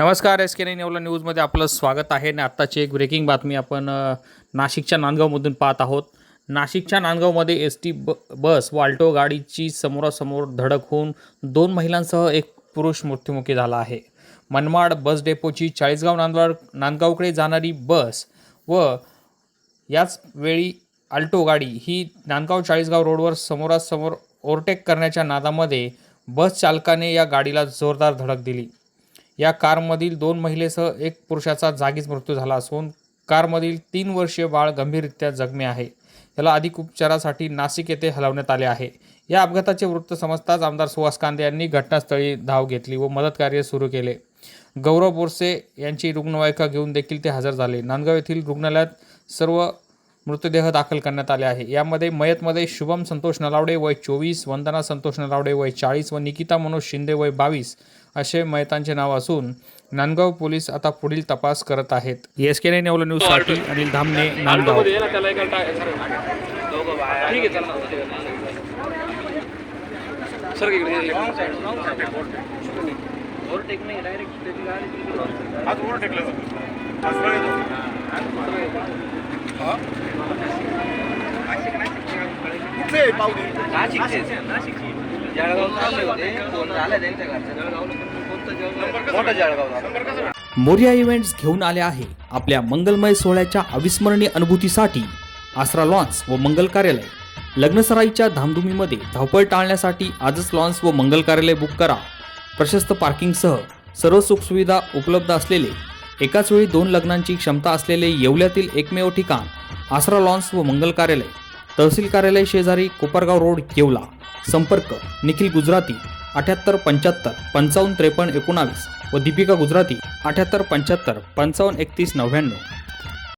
नमस्कार S K nine एवला न्यूजमध्ये आपलं स्वागत आहे. आणि आत्ताची एक ब्रेकिंग बातमी आपण नाशिकच्या नांदगावमधून पाहत आहोत. नाशिकच्या नांदगावमध्ये एस टी ब बस वाल्टो गाडीची समोरासमोर धडक होऊन दोन महिलांसह एक पुरुष मृत्युमुखी झाला आहे. मनमाड बस डेपोची चाळीसगाव नांदवाड नांदगावकडे जाणारी बस व याच वेळी आल्टो गाडी ही नांदगाव चाळीसगाव रोडवर समोरासमोर ओव्हरटेक करण्याच्या नादामध्ये बस चालकाने या गाडीला जोरदार धडक दिली. या कारमधील दोन महिलेसह एक पुरुषाचा जागीच मृत्यू झाला असून कारमधील तीन वर्षीय बाळ गंभीररित्या जखमी आहे. त्याला अधिक उपचारासाठी नाशिक येथे हलवण्यात आले आहे. या अपघाताचे वृत्त समजताच आमदार सुहास कांदे यांनी घटनास्थळी धाव घेतली व मदतकार्य सुरू केले. गौरव बोरसे यांची रुग्णवाहिका घेऊन देखील ते हजर झाले. नांदगाव येथील रुग्णालयात सर्व मृतदेह दाखल करण्यात आले आहे. यामध्ये मयतमध्ये शुभम संतोष नलावडे वय चोवीस वंदना संतोष नलावडे वय चाळीस व निकिता मनोज शिंदे वय बावीस असे मयतांचे नाव असून नांदगाव पोलीस आता पुढील तपास करत आहेत. एस के नेवलं न्यूजसाठी अनिल धामणे नांदगाव. सर इकडे आहे पाहुणे मोठा इव्हेंट्स घेऊन आले आहे आपल्या मंगलमय सोहळ्याच्या अविस्मरणीय अनुभूतीसाठी आसरा लॉन्स व मंगल कार्यालय. लग्नसराईच्या धामधुमीमध्ये धावपळ टाळण्यासाठी आजच लॉन्स व मंगल कार्यालय बुक करा. प्रशस्त पार्किंगसह सर्व सुखसुविधा उपलब्ध असलेले एकाच वेळी दोन लग्नांची क्षमता असलेले येवल्यातील एकमेव ठिकाण आसरा लॉन्स व मंगल कार्यालय. तहसील कार्यालय शेजारी कोपरगाव रोड येवला. संपर्क निखिल गुजराती अठ्याहत्तर पंच्याहत्तर पंचावन्न त्रेपन्न एकोणावीस व दीपिका गुजराती अठ्याहत्तर पंच्याहत्तर पंचावन्न एकतीस नव्याण्णव.